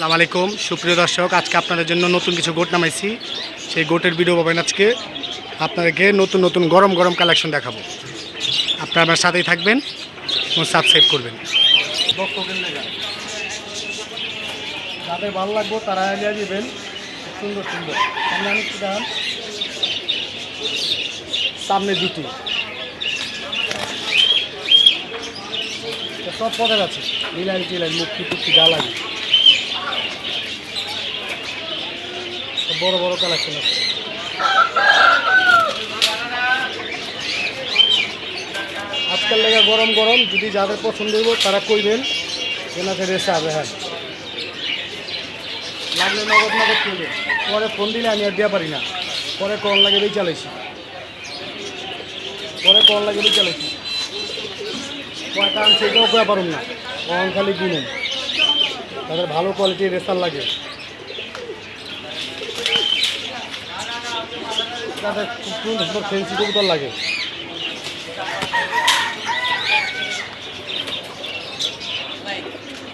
সালাম আলাইকুম। সুপ্রিয় দর্শক, আজকে আপনাদের জন্য নতুন কিছু গোট নামাইছি। সেই গোটের ভিডিও পাবেন আজকে আপনাদেরকে নতুন নতুন গরম গরম কালেকশন দেখাবো। আপনারা আমার সাথেই থাকবেন এবং সাবস্ক্রাইব করবেন। যাদের ভালো লাগবো তারা এলিয়া দিবেন। সুন্দর সুন্দর। সামনে দুটি। সব পদের আছে। নীলাই টিলাই মুক্তি টুক্তি গা লাগে বড় বড় কালেকশন আছে। আজকাল লেগে গরম গরম, যদি যাদের পছন্দ হইব তারা কইবেন এনাকে রেসে আবে হ্যাঁ। লাগলে নগদ নগদ করবে পরে ফোন দিলে আমি আর দেওয়া পারি না। পরে কল লাগে বেই চালাইছি। পরে কল লাগে বেই চালাইছি। কয়টা আনছে এটাও কয়া পারুন না। কখন খালি কিনুন। তাদের ভালো কোয়ালিটির রেসার লাগে। তাদের খুব সুন্দর ফেন্সি কবুতর লাগে?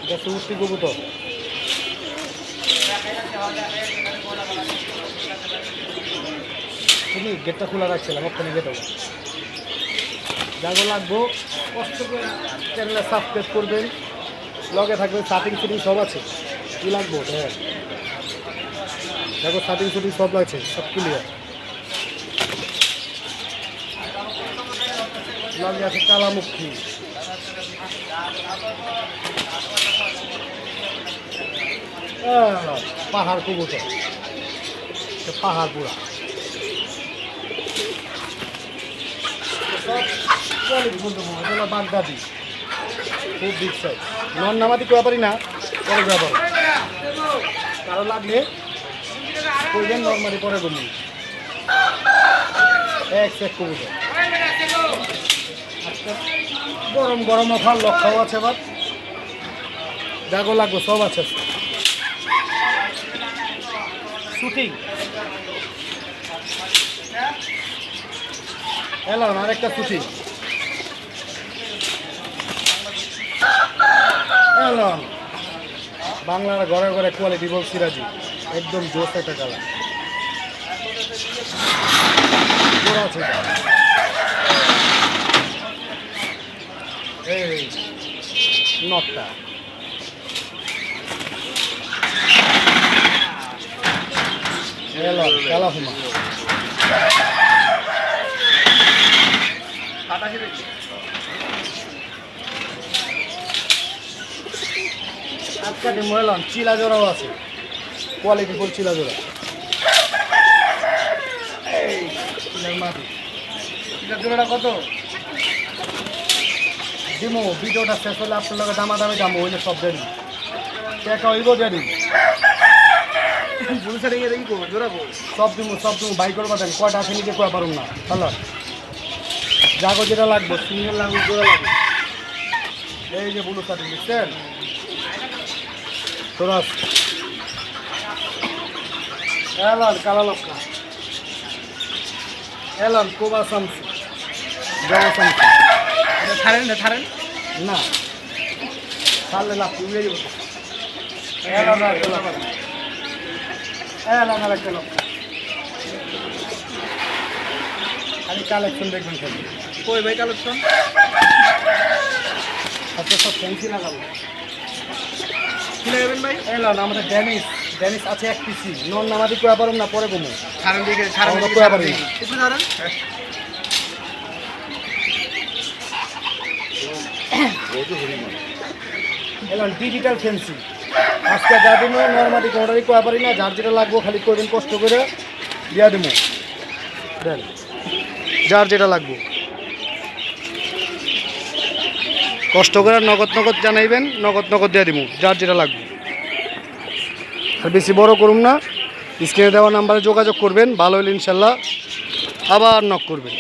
এটা কবুতর। তুমি গেটটা খোলা রাখছিলাম ওখানে গেট হবে। যাগো লাগবো, কষ্ট করে চ্যানেলে সাবস্ক্রাইব করবেন। লগে থাকবেন শার্টিং শুটিং সব আছে। কী লাগবো? হ্যাঁ। দেখো শার্টিং শুটিং সব আছে, সব ক্লিয়ার লগে আছে কালামুখী। পাহাড় কবুতর। পাহাড় পুরা বাগদাদি। খুব বিগ নন নামাতি কোয়া পারি না, পরে পারো কারও লাগলে কইবেন নর্মালি পরে বলি। এক সেক কবুতর। গরম গরম অফার লক্ষাও আছে এবার। জাগো লাগবো, সব আছে। শুটিং। এলাম, আরেকটা শুটিং। এলাম। বাংলার ঘরে ঘরে কোয়ালিটি বল সিরাজি একদম জোস একটা কালার জোড়া আছে এটা। এই এলাম কালাফুমা আজকে মহিলাম চিলা জোড়াও আছে। কোয়ালিটি ফুল চিলা জোড়া এই চিলার মাটি। চিলার জোড়াটা কত? দিমো ভিডিওটা শেষ হলে আপনার লগে দামাদামি দাম হইলে সব দেরি। টাকা হইব দেরি। সব দিমু সব দিমু বাই করবা দেন কয়টা আছে নিজে কয়া পারুম না হ্যালো যাগো যেটা লাগবে সিঙ্গেল লাগবে জোড়া লাগবে। এই যে ব্লু শার্ট দেখছেন তোরাস এলন কালা লক্কা এলন কোবা সামসু। জবা সামসু। ছাড়েন না ছাড়েন না। ছাড়লে লাভ উড়ে যাব। খালি কালেকশন দেখবেন খালি কই ভাই কালেকশন আচ্ছা সব ফ্যান্সি লাগাবো কি লাগাবেন ভাই? এলন আমাদের আছে এক পিসি নন নামাদি কয়া পারুম না পরে কমু ছাড়েন দিকে ছাড়েন দিকে কয়া ছাড়েন এলন ডিজিটাল ফ্যান্সি আজকে যা দিব নর্মালি কোনোটারই কয়া পারি না, যার যেটা লাগবো খালি করবেন কষ্ট করে দিয়া দেবো দেন। যার যেটা লাগবো। কষ্ট করে নগদ নগদ জানাইবেন, নগদ নগদ দিয়ে দিব যার যেটা লাগবে। আর বেশি বড় করুন না স্ক্রিনে দেওয়া নাম্বারে যোগাযোগ করবেন, ভালো হলে ইনশাল্লাহ আবার নক করবেন।